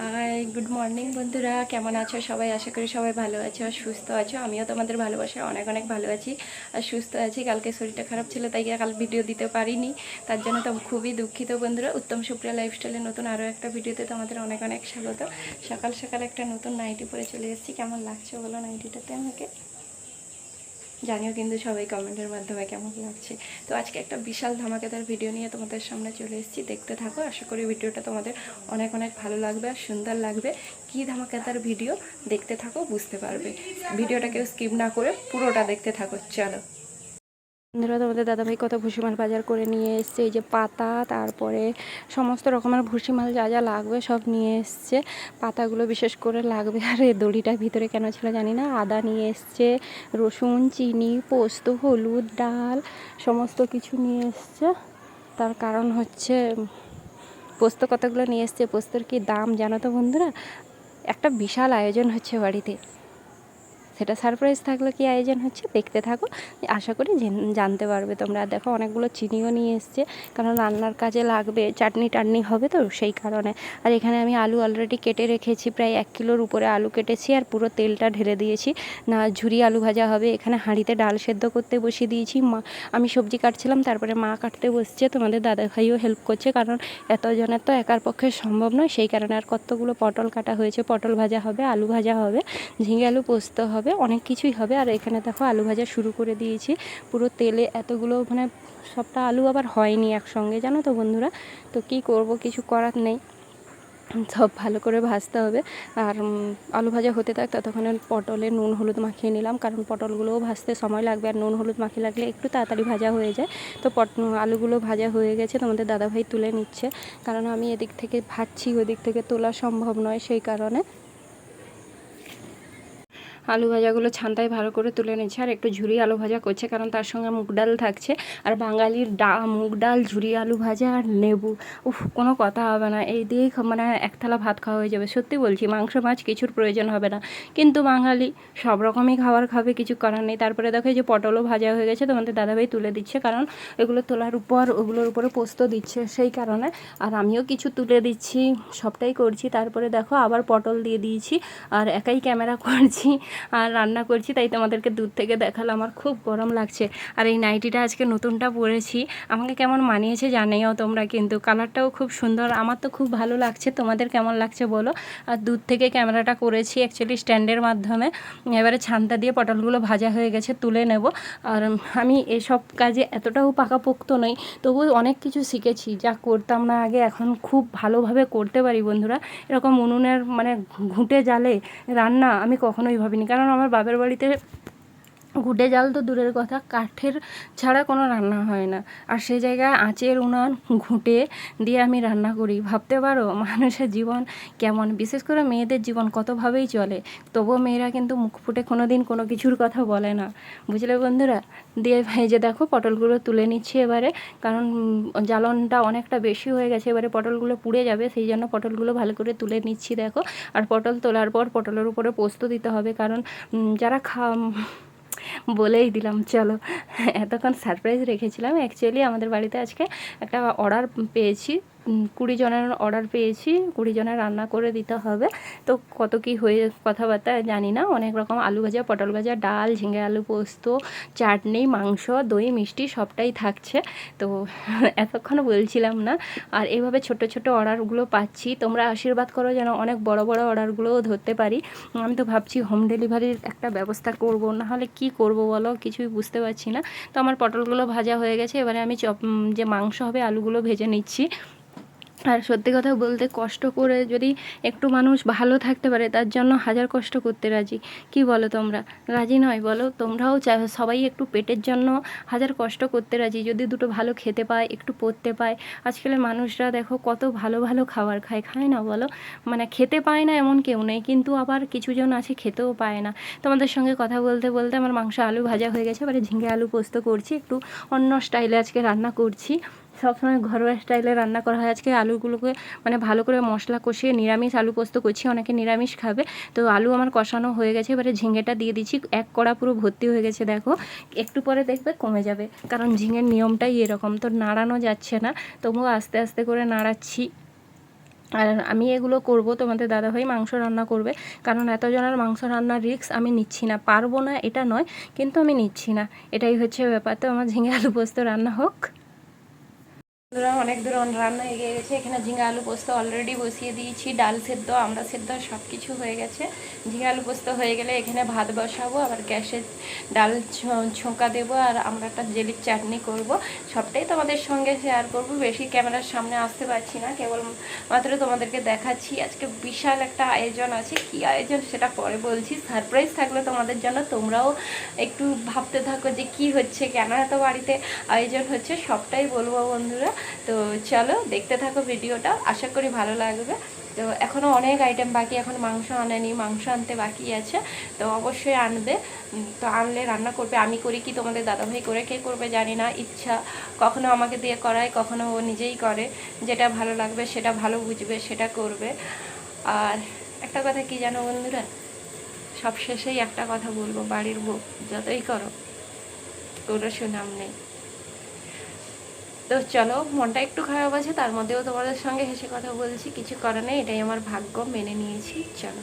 Hi good morning বন্ধুরা। কেমন আছো? সবাই আশা করি সবাই ভালো আছো আর সুস্থ আছো। আমিও তোমাদের ভালোবাসায় অনেক অনেক ভালো আছি আর সুস্থ আছি। কালকে শরীরটা খারাপ ছিল, তাই কাল ভিডিও দিতে পারিনি। তার জন্য তো খুবই দুঃখিত বন্ধুরা। উত্তম সুপ্রিয়া লাইফস্টাইলের নতুন আরও একটা ভিডিওতে তোমাদের অনেক অনেক স্বাগত। সকাল সকাল একটা নতুন নাইটি পরে চলে এসেছি। কেমন লাগছে বলো নাইটিটাতে আমাকে? জানিও কিন্তু সবাই কমেন্টের মাধ্যমে কেমন লাগছে। তো আজকে একটা বিশাল ধামাকেদার ভিডিও নিয়ে তোমাদের সামনে চলে এসেছি। দেখতে থাকো, আশা করি ভিডিওটা তোমাদের অনেক অনেক ভালো লাগবে আর সুন্দর লাগবে। কি ধামাকেদার ভিডিও দেখতে থাকো, বুঝতে পারবে। ভিডিওটা কেউ স্কিপ না করে পুরোটা দেখতে থাকো, চলো। বন্ধুরা তোমাদের দাদাভাই কত ভুসিমাল বাজার করে নিয়ে এসছে, এই যে পাতা, তারপরে সমস্ত রকমের ভুসিমাল যা যা লাগবে সব নিয়ে এসছে। পাতাগুলো বিশেষ করে লাগবে, আর এই দড়িটার ভিতরে কেন ছিল জানি না, আদা নিয়ে এসছে, রসুন, চিনি, পোস্ত, হলুদ, ডাল, সমস্ত কিছু নিয়ে এসছে। তার কারণ হচ্ছে পোস্ত কতগুলো নিয়ে এসছে, পোস্তর কি দাম জানো তো বন্ধুরা? একটা বিশাল আয়োজন হচ্ছে বাড়িতে। সেটা সারপ্রাইজ থাকলে কি আয়োজন হচ্ছে, দেখতে থাকো। আশা করি জেন- জানতে পারবে তোমরা। দেখো, অনেকগুলো চিনিও নিয়ে এসছে, কারণ রান্নার কাজে লাগবে, চাটনি টাটনি হবে তো সেই কারণে। আর এখানে আমি আলু অলরেডি কেটে রেখেছি, প্রায় এক কিলোর উপরে আলু কেটেছি, আর পুরো তেলটা ঢেলে দিয়েছি। না, ঝুরি আলু ভাজা হবে, এখানে হাঁড়িতে ডাল সেদ্ধ করতে বসিয়ে দিয়েছি। মা, আমি সবজি কাটছিলাম, তারপরে মা কাটতে বসছে, তোমাদের দাদা ভাইও হেল্প করছে, কারণ এতজনের তো একার পক্ষে সম্ভব নয়, সেই কারণে আর কতগুলো পটল কাটা হয়েছে, পটল ভাজা হবে, আলু ভাজা হবে, ঝিঙে আলু পোস্ত হবে। অনেক কিছুই হবে। আর এখানে দেখো আলু ভাজা শুরু করে দিয়েছি। পুরো তেলে এতগুলো মানে সবটা আলু আবার হয়নি একসঙ্গে, জানো তো বন্ধুরা? তো কি করব, কিছু করার নেই। সব ভালো করে ভাজতে হবে। আর আলু ভাজা হতে থাক ততক্ষণে পটলে নুন, হলুদ মাখিয়ে নিলাম। কারণ পটলগুলোও ভাজতে সময় লাগবে আর নুন, হলুদ মাখিয়ে লাগলে একটু তাড়াতাড়ি ভাজা হয়ে যায়। তো পট আলুগুলো ভাজা হয়ে গেছে, তোমাদের দাদাভাই তুলে নিচ্ছে। কারণ আমি এদিক থেকে ভাজছি, ওদিক থেকে তোলা সম্ভব নয় সেই কারণে। আলু ভাজাগুলো ছান্তায় ভালো করে তুলে নিচ্ছে আর একটু ঝুরি আলু ভাজা করছে, কারণ তার সঙ্গে মুগ ডাল থাকছে। আর বাঙালির ডা, মুগ ডাল, ঝুরি আলু ভাজা আর লেবু, উফ, কোনো কথা হবে না। এই দিয়েই মানে এক থালা ভাত খাওয়া হয়ে যাবে। সত্যি বলছি, মাংস, মাছ কিছুর প্রয়োজন হবে না। কিন্তু বাঙালি সব রকমই খাবার খাবে, কিছু করার নেই। তারপরে দেখো এই যে পটলও ভাজা হয়ে গেছে, তোমাদের দাদাভাই তুলে দিচ্ছে, কারণ এগুলো তোলার উপর, ওগুলোর উপরে পোস্ত দিচ্ছে সেই কারণে। আর আমিও কিছু তুলে দিচ্ছি, সবটাই করছি। তারপরে দেখো আবার পটল দিয়ে দিয়েছি, আর একাই ক্যামেরা করছি। আর রান্না করছি, তাই তোমাদেরকে দূর থেকে দেখালাম, আমার খুব গরম লাগছে। আর এই নাইটিটা আজকে নতুনটা পরেছি। আমাকে কেমন মানিয়েছে জানিও তোমরা কিন্তু, কালারটাও খুব সুন্দর, আমার তো খুব ভালো লাগছে। তোমাদের কেমন লাগছে বলো? আর দূর থেকে ক্যামেরাটা করেছি অ্যাকচুয়ালি স্ট্যান্ডের মাধ্যমে। এবারে ছান্তা দিয়ে পটলগুলো ভাজা হয়ে গেছে, তুলে নেব। আর আমি এসব কাজে এতটাও পাকাপোক্ত নই, তবু অনেক কিছু শিখেছি, যা করতাম না আগে, এখন খুব ভালোভাবে করতে পারি বন্ধুরা। এরকম উনুনের মানে ঘুঁটে জালে রান্না আমি কখনোই ভাবিনি। কারণ আমার বাপের বাড়িতে ঘুঁটে জাল তো দূরের কথা, কাঠের ছাড়া কোনো রান্না হয় না। আর সেই জায়গায় আঁচের উনান ঘুঁটে দিয়ে আমি রান্না করি। ভাবতে পারো, মানুষের জীবন কেমন? বিশেষ করে মেয়েদের জীবন কতভাবেই চলে। তবুও মেয়েরা কিন্তু মুখ ফুটে কোনো দিন কোনো কিছুর কথা বলে না। বুঝলে বন্ধুরা? দিয়ে যে দেখো, পটলগুলো তুলে নিচ্ছি এবারে। কারণ জ্বালনটা অনেকটা বেশি হয়ে গেছে। এবারে পটলগুলো পুড়ে যাবে, সেই জন্য পটলগুলো ভালো করে তুলে নিচ্ছি দেখো। আর পটল তোলার পর পটলের উপরে পোস্ত দিতে হবে। কারণ যারা খা বলেই দিলাম চলো। এতক্ষণ সারপ্রাইজ রেখেছিলাম। অ্যাকচুয়ালি আমাদের বাড়িতে আজকে একটা অর্ডার পেয়েছি। কুড়ি জনের অর্ডার পেয়েছি, কুড়ি জনের রান্না করে দিতে হবে। তো কত কি হয়ে, কথাবার্তা জানি না। অনেক রকম আলু ভাজা, পটল ভাজা, ডাল, ঝিঙে আলু পোস্ত, চাটনি, মাংস, দই, মিষ্টি সবটাই থাকছে। তো এতক্ষণ বলছিলাম না। আর এভাবে ছোট ছোট অর্ডারগুলো পাচ্ছি। তোমরা আশীর্বাদ করো যেন অনেক বড় বড় অর্ডারগুলোও ধরতে পারি। আমি তো ভাবছি হোম ডেলিভারির একটা ব্যবস্থা করব। না হলে কি করব বলো? কিছুই বুঝতে পারছি না। তো আমার পটলগুলো ভাজা হয়ে গেছে। এবারে আমি চপ যে মাংস হবে, আলুগুলো ভেজে নিচ্ছি। আর সত্যি কথা বলতে কষ্ট করে যদি একটু মানুষ ভালো থাকতে পারে, তার জন্য হাজার কষ্ট করতে রাজি। কি বলো তোমরা? রাজি নয় বলো? তোমরাও সবাই একটু পেটের জন্য হাজার কষ্ট করতে রাজি। যদি দুটো ভালো খেতে পায়, একটু পরতে পায়। আজকালের মানুষরা দেখো কত ভালো ভালো খাবার খায়। খায় না বলো? মানে খেতে পায় না এমন কেউ নেই, কিন্তু আবার কিছুজন আছে খেতেও পায় না। তোমাদের সঙ্গে কথা বলতে বলতে আমার মাংস আলু ভাজা হয়ে গেছে। এবারে ঝিঙে আলু পোস্ত করছি, একটু অন্য স্টাইলে আজকে রান্না করছি। সবসময় ঘরোয়া স্টাইলে রান্না করা হয়। আজকে আলুগুলোকে মানে ভালো করে মশলা কষিয়ে নিরামিষ আলু পোস্ত করছি, অনেকে নিরামিষ খাবে। তো আলু আমার কষানো হয়ে গেছে, এবারে ঝিঙেটা দিয়ে দিচ্ছি। এক কড়া পুরো ভর্তি হয়ে গেছে, দেখো। একটু পরে দেখবে কমে যাবে, কারণ ঝিঙের নিয়মটাই এরকম। তো নাড়ানো যাচ্ছে না, তবুও আস্তে আস্তে করে নাড়াচ্ছি। আর আমি এগুলো করব, তোমাদের দাদাভাই মাংস রান্না করবে, কারণ এতজনের মাংস রান্নার রিস্ক আমি নিচ্ছি না। পারব না, এটা নয়, কিন্তু আমি নিচ্ছি না। এটাই হচ্ছে ব্যাপার। তো আমার ঝিঙে আলু পোস্ত রান্না হোক। বন্ধুরা, অনেক দূর রান্না এগিয়ে গেছে। এখানে ঝিঙে আলু পোস্ত অলরেডি বসিয়ে দিয়েছি, ডাল সেদ্ধ আমরা সেদ্ধ সব কিছু হয়ে গেছে। ঝিঙে আলু পোস্ত হয়ে গেলে এখানে ভাত বসাবো, আবার গ্যাসে ডাল ছোঁকা দেবো, আর আমরা একটা জেলির চাটনি করব। সবটাই তোমাদের সঙ্গে শেয়ার করব। বেশি ক্যামেরার সামনে আসতে পারছি না কেবল মাত্র তোমাদেরকে দেখাচ্ছি। আজকে বিশাল একটা আয়োজন আছে। কি আয়োজন সেটা পরে বলছি। সারপ্রাইজ থাকলে তোমাদের জন্য তোমরাও একটু ভাবতে থাকো যে কি হচ্ছে, কেন এত বাড়িতে আয়োজন হচ্ছে, সবটাই বলব বন্ধুরা। তো চলো দেখতে থাকো ভিডিওটা। আশা করি ভালো লাগবে। তো এখনও অনেক আইটেম বাকি, এখন মাংস আনেনি, মাংস আনতে বাকি আছে। তো অবশ্যই আনবে। তো আনলে রান্না করবে। আমি করি কি তোমাদের দাদাভাই করে, কে করবে জানি না। ইচ্ছা, কখনো আমাকে দিয়ে করায়, কখনো ও নিজেই করে। যেটা ভালো লাগবে সেটা ভালো বুঝবে, সেটা করবে। আর একটা কথা কি জানো বন্ধুরা? সব শেষেই একটা কথা বলব, বাড়ির বউ যতই করো, কোনো সুনাম নেই। তো চলো, মনটা একটু খারাপ আছে, তার মধ্যেও তোমাদের সঙ্গে হেসে কথা বলছি, কিছু নেই, এটাই আমার ভাগ্য, মেনে নিয়েছি, চলো।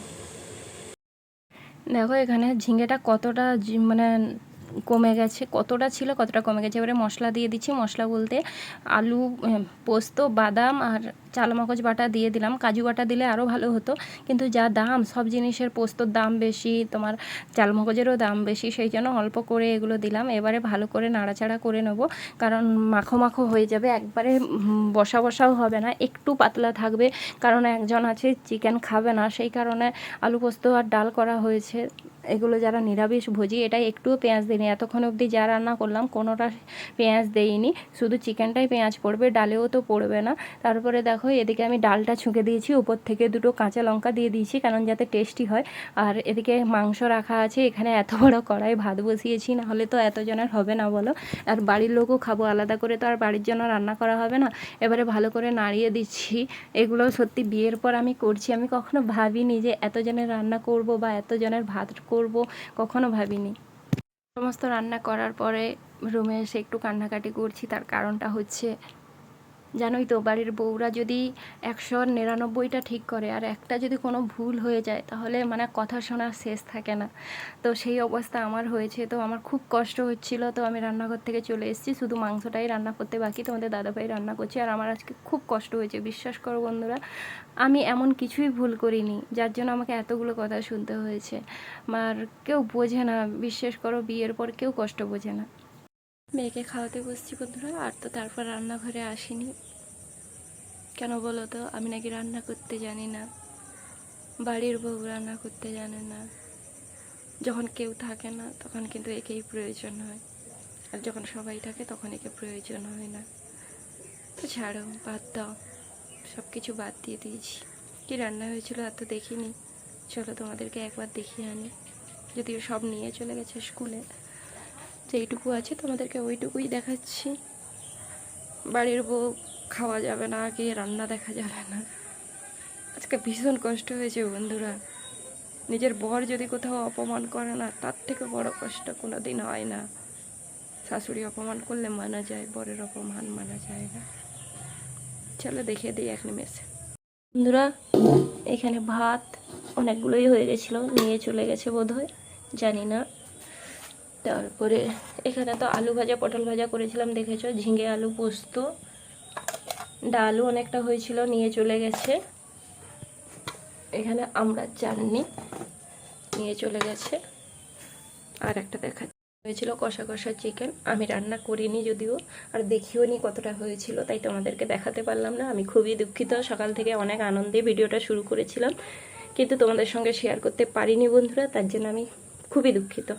দেখো, এখানে ঝিঙ্গেটা কতটা মানে কমে গেছে, কতটা ছিল, কতটা কমে গেছে? এবারে মশলা দিয়ে দিচ্ছি। মশলা বলতে আলু পোস্ত, বাদাম আর চালমগজ বাটা দিয়ে দিলাম। কাজু বাটা দিলে আরও ভালো হতো। কিন্তু যা দাম, সব জিনিসের পোস্তর দাম বেশি, তোমার চালমগজেরও দাম বেশি, সেই জন্য অল্প করে এগুলো দিলাম। এবারে ভালো করে নাড়াচাড়া করে নেব। কারণ মাখো মাখো হয়ে যাবে, একবারে বসা বসাও হবে না, একটু পাতলা থাকবে। কারণ একজন আছে, চিকেন খাবে না। সেই কারণে আলু পোস্ত আর ডাল করা হয়েছে। এগুলো যারা নিরামিষ ভোজি, এটাই একটুও পেঁয়াজ দিইনি এতক্ষণ অবধি যা রান্না করলাম, কোনোটা পেঁয়াজ দেইনি শুধু চিকেনটাই পেঁয়াজ পড়বে, ডালেও তো পড়বে না। তারপরে দেখো, এদিকে আমি ডালটা ছুঁকে দিয়েছি, উপর থেকে দুটো কাঁচা লঙ্কা দিয়ে দিয়েছি, কারণ যাতে টেস্টি হয়। আর এদিকে মাংস রাখা আছে, এখানে এত বড় কড়াই, ভাত বসিয়েছি, না হলে তো এতজনের হবে না বলো। আর বাড়ির লোকও খাব, আলাদা করে তো আর বাড়ির জন্য রান্না করা হবে না। এবারে ভালো করে নাড়িয়ে দিচ্ছি। এগুলো সত্যি বিয়ের পর আমি করছি, আমি কখনো ভাবিনি যে এতজনের রান্না করব বা এতজনের ভাত করব কখনো ভাবিনি। সমস্ত রান্না করার পরে রুমে এসে একটু কান্নাকাটি করছি তার কারণটা হচ্ছে জানোই তো, বাড়ির বউরা যদি একশো নিরানব্বইটা ঠিক করে আর একটা যদি কোনো ভুল হয়ে যায়, তাহলে মানে কথা শোনার শেষ থাকে না। তো সেই অবস্থা আমার হয়েছে। তো আমার খুব কষ্ট হচ্ছিল। তো আমি রান্নাঘর থেকে চলে এসেছি। শুধু মাংসটাই রান্না করতে বাকি। তোমাদের দাদাভাই রান্না করছে। আর আমার আজকে খুব কষ্ট হয়েছে। বিশ্বাস করো বন্ধুরা, আমি এমন কিছুই ভুল করিনি, যার জন্য আমাকে এতগুলো কথা শুনতে হয়েছে। আর কেউ বোঝে না। বিশ্বাস করো, বিয়ের পর কেউ কষ্ট বোঝে না। মেয়েকে খাওয়াতে বসছি বন্ধুরা, আর তো তারপর রান্নাঘরে আসিনি। কেন বলো তো, আমি নাকি রান্না করতে জানি না। বাড়ির বউ রান্না করতে জানে না। যখন কেউ থাকে না, তখন কিন্তু একেই প্রয়োজন হয়। আর যখন সবাই থাকে, তখন একে প্রয়োজন হয় না। তো ছাড়ো, বাদ দাও। সব কিছু বাদ দিয়ে দিয়েছি। কি রান্না হয়েছিল আর তো দেখিনি। চলো তোমাদেরকে একবার দেখিয়ে আনি। যদিও সব নিয়ে চলে গেছে স্কুলে। যেইটুকু আছে তোমাদেরকে ওইটুকুই দেখাচ্ছি। বাড়ির বউ খাওয়া যাবে না, আগে রান্না দেখা যাবে না। আজকে ভীষণ কষ্ট হয়েছে বন্ধুরা। নিজের বর যদি কোথাও অপমান করে না, তার থেকে বড় কষ্ট কোনো দিন হয় না। শাশুড়ি অপমান করলে মানা যায়, বরের অপমান মানা যায় না। চলো দেখে দিই এক নিমেষে। বন্ধুরা, এখানে ভাত অনেকগুলোই হয়ে গেছিল, নিয়ে চলে গেছে বোধহয়, জানি না। তারপরে এখানে তো আলু ভাজা, পটল ভাজা করেছিলাম, দেখেছ? ঝিঙে আলু পোস্ত, ডালও অনেকটা হয়েছিল, নিয়ে চলে গেছে। এখানে আমরা চাটনি নিয়ে চলে গেছে। আর একটা দেখা হয়েছিল কষা কষা চিকেন। আমি রান্না করিনি যদিও, আর দেখিও নি কতটা হয়েছিল, তাই তোমাদেরকে দেখাতে পারলাম না। আমি খুবই দুঃখিত, সকাল থেকে অনেক আনন্দে ভিডিওটা শুরু করেছিলাম। কিন্তু তোমাদের সঙ্গে শেয়ার করতে পারিনি বন্ধুরা, তার জন্য আমি খুবই দুঃখিত।